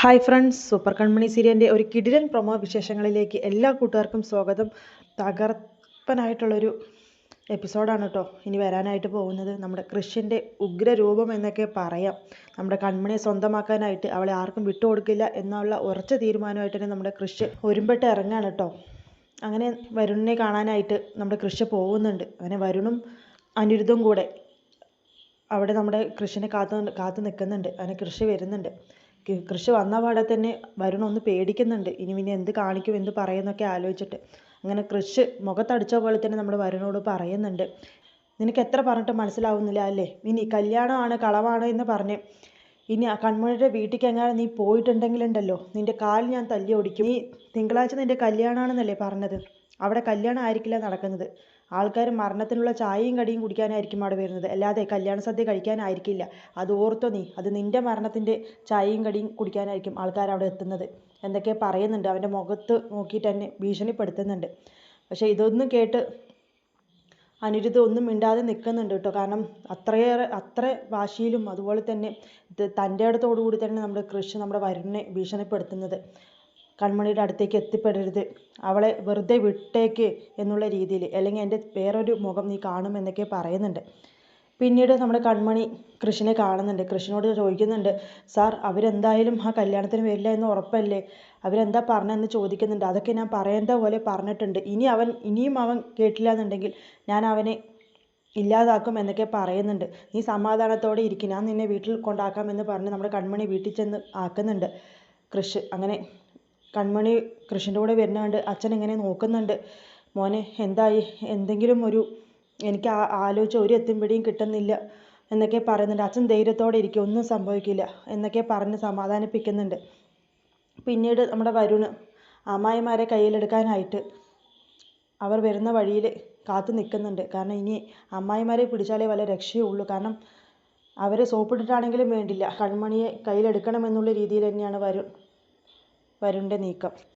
Hi friends super കൺമണി സീരിയലിന്റെ ഒരു കിടിലൻ പ്രൊമോ വിശേഷങ്ങളിലേക്ക് എല്ലാ കൂട്ടുകാർക്കും സ്വാഗതം. തകർപ്പനായിട്ടുള്ളൊരു എപ്പിസോഡാണ് കേട്ടോ ഇനി വരാനായിട്ട് പോകുന്നത്. നമ്മുടെ കൃഷിന്റെ ഉഗ്രരൂപം എന്നൊക്കെ പറയാം. നമ്മുടെ കൺമണിയെ സ്വന്തമാക്കാനായിട്ട് അവളെ ആർക്കും വിട്ടുകൊടുക്കില്ല എന്നുള്ള ഉറച്ച തീരുമാനമായിട്ട് തന്നെ നമ്മുടെ കൃഷി ഒരുമ്പെട്ട് ഇറങ്ങാണ് കേട്ടോ അങ്ങനെ വരുണിനെ കാണാനായിട്ട് നമ്മുടെ കൃഷി പോകുന്നുണ്ട്. അങ്ങനെ വരുണും അനിരുദ്ധും കൂടെ അവിടെ നമ്മുടെ കൃഷിനെ കാത്തു കാത്തു നിൽക്കുന്നുണ്ട്. അങ്ങനെ കൃഷി വരുന്നുണ്ട്. കൃഷി വന്ന പാടെ തന്നെ വരുൺ ഒന്ന് പേടിക്കുന്നുണ്ട്. ഇനി പിന്നെ എന്ത് കാണിക്കും എന്ത് പറയുമെന്നൊക്കെ ആലോചിച്ചിട്ട്. അങ്ങനെ കൃഷി മുഖത്തടിച്ച പോലെ തന്നെ നമ്മുടെ വരുണോട് പറയുന്നുണ്ട്. നിനക്ക് എത്ര പറഞ്ഞിട്ട് മനസ്സിലാവുന്നില്ല അല്ലേ? ഇനി കല്യാണമാണ് കളവാണ് എന്ന് പറഞ്ഞ് ഇനി ആ കൺമണിയുടെ വീട്ടിലേക്ക് എങ്ങാനും നീ പോയിട്ടുണ്ടെങ്കിലുണ്ടല്ലോ. നിന്റെ കാൽ ഞാൻ തല്ലി ഓടിക്കും നീ തിങ്കളാഴ്ച നിന്റെ കല്യാണമാണെന്നല്ലേ പറഞ്ഞത്? അവിടെ കല്യാണം ആയിരിക്കില്ല നടക്കുന്നത്. ആൾക്കാർ മരണത്തിനുള്ള ചായയും കടിയും കുടിക്കാനായിരിക്കും അവിടെ വരുന്നത്. അല്ലാതെ കല്യാണ സദ്യ കഴിക്കാനായിരിക്കില്ല. അത് ഓർത്തോ നീ. അത് നിന്റെ മരണത്തിന്റെ ചായയും കടിയും കുടിക്കാനായിരിക്കും ആൾക്കാർ അവിടെ എത്തുന്നത്. എന്തൊക്കെ പറയുന്നുണ്ട്. അവന്റെ മുഖത്ത് നോക്കിയിട്ട് തന്നെ ഭീഷണിപ്പെടുത്തുന്നുണ്ട്. പക്ഷേ ഇതൊന്നും കേട്ട് അനിരുദ്ധ ഒന്നും മിണ്ടാതെ നിൽക്കുന്നുണ്ട് കേട്ടോ. കാരണം അത്രയേറെ അത്ര വാശിയിലും അതുപോലെ തന്നെ തന്റെ അടുത്തോടു കൂടി തന്നെ നമ്മുടെ കൃഷി നമ്മുടെ വരുണിനെ ഭീഷണിപ്പെടുത്തുന്നത്. കൺമണിയുടെ അടുത്തേക്ക് എത്തിപ്പെടരുത്. അവളെ വെറുതെ വിട്ടേക്ക് എന്നുള്ള രീതിയിൽ അല്ലെങ്കിൽ എന്റെ വേറൊരു മുഖം നീ കാണും എന്നൊക്കെ പറയുന്നുണ്ട്. പിന്നീട് നമ്മുടെ കൺമണി കൃഷ്ണനെ കാണുന്നുണ്ട്. കൃഷ്ണനോട് ചോദിക്കുന്നുണ്ട് സാർ അവരെന്തായാലും ആ കല്യാണത്തിന് വരില്ല എന്ന് ഉറപ്പല്ലേ? അവരെന്താ പറഞ്ഞതെന്ന് ചോദിക്കുന്നുണ്ട്. അതൊക്കെ ഞാൻ പറയേണ്ട പോലെ പറഞ്ഞിട്ടുണ്ട്. ഇനി അവൻ ഇനിയും അവൻ കേട്ടില്ല എന്നുണ്ടെങ്കിൽ ഞാൻ അവനെ ഇല്ലാതാക്കും എന്നൊക്കെ പറയുന്നുണ്ട്. നീ സമാധാനത്തോടെ ഇരിക്കും. ഞാൻ നിന്നെ വീട്ടിൽ കൊണ്ടാക്കാം എന്ന് പറഞ്ഞ് നമ്മുടെ കൺമണി വീട്ടിൽ ചെന്ന് ആക്കുന്നുണ്ട്. കൃഷി അങ്ങനെ കൺമണി കൃഷിന്റെ കൂടെ വരുന്നതുകൊണ്ട് അച്ഛൻ ഇങ്ങനെ നോക്കുന്നുണ്ട്. മോനെ എന്തായി? എന്തെങ്കിലും ഒരു എനിക്ക് ആ ആലോചിച്ച ഒരു എത്തും പിടിയും കിട്ടുന്നില്ല എന്നൊക്കെ പറയുന്നുണ്ട്. അച്ഛൻ ധൈര്യത്തോടെ ഇരിക്കും. ഒന്നും സംഭവിക്കില്ല എന്നൊക്കെ പറഞ്ഞ് സമാധാനിപ്പിക്കുന്നുണ്ട്. പിന്നീട് നമ്മുടെ വരുണ് അമ്മായിമാരെ കയ്യിലെടുക്കാനായിട്ട് അവർ വരുന്ന വഴിയിൽ കാത്തു നിൽക്കുന്നുണ്ട്. കാരണം ഇനി അമ്മായിമാരെ പിടിച്ചാലേ വല്ല രക്ഷയുള്ളൂ കാരണം അവരെ സോപ്പിട്ടിട്ടാണെങ്കിലും വേണ്ടില്ല. കൺമണിയെ കയ്യിലെടുക്കണമെന്നുള്ള രീതിയിൽ തന്നെയാണ് വരുൺ. വരുണിന്റെ നീക്കം.